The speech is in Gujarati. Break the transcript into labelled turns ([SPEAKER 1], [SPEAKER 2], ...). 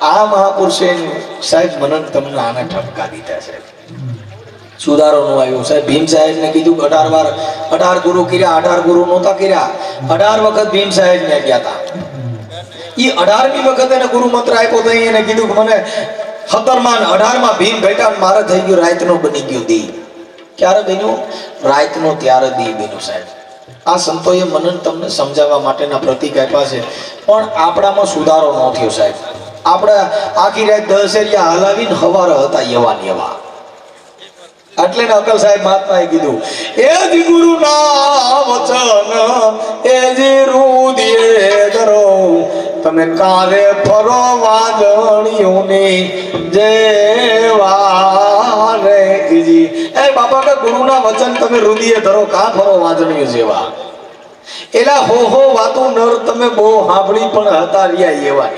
[SPEAKER 1] આ મહાપુરુષે સાહેબ મનન તમને આના ઠપકા દીધા છે. સુધારો નું આવ્યું. સાહેબ, ભીમ સાહેબ ને કીધું અઢાર વાર, અઢાર ગુરુ કર્યા, અઢાર ગુરુ નહોતા કર્યા. અઢાર વખત ભીમ સાહેબ ને ગયા હતા એ અઢારમી વખત એને ગુરુ મંત્ર આપ્યો તો એને કીધું મને ખતરમાન અઢારમાં ભીમ ભેટા મારે થઈ ગયું, રાતનો બની ગયો દી. ક્યારે બન્યું? રાયતનો ત્યારે દી બન્યું સાહેબ. આ સંતોએ મનન તમને સમજાવવા માટેના પ્રતિક આપ્યા છે. પણ આપણામાં સુધારો ન થયો સાહેબ. આપણે આખી રાત દશેરિયા હલાવીને હવાર હતા એવા ને એવા. એટલે અકલ સાહેબ મહાત્માએ કીધું, એ જ ગુરુ ના વચન, એ જે રુદિએ ધરો. તમે કાલે ફરો વાદણીઓની જેવા રે ઈજી. એ બાપા કે ગુરુના વચન તમે રુદિએ ધરો, કા ફરો વાદણીઓ જેવા? એલા હો હો વાતો નર, તમે બહુ હાંભળી પણ હતા રહ્યા એવા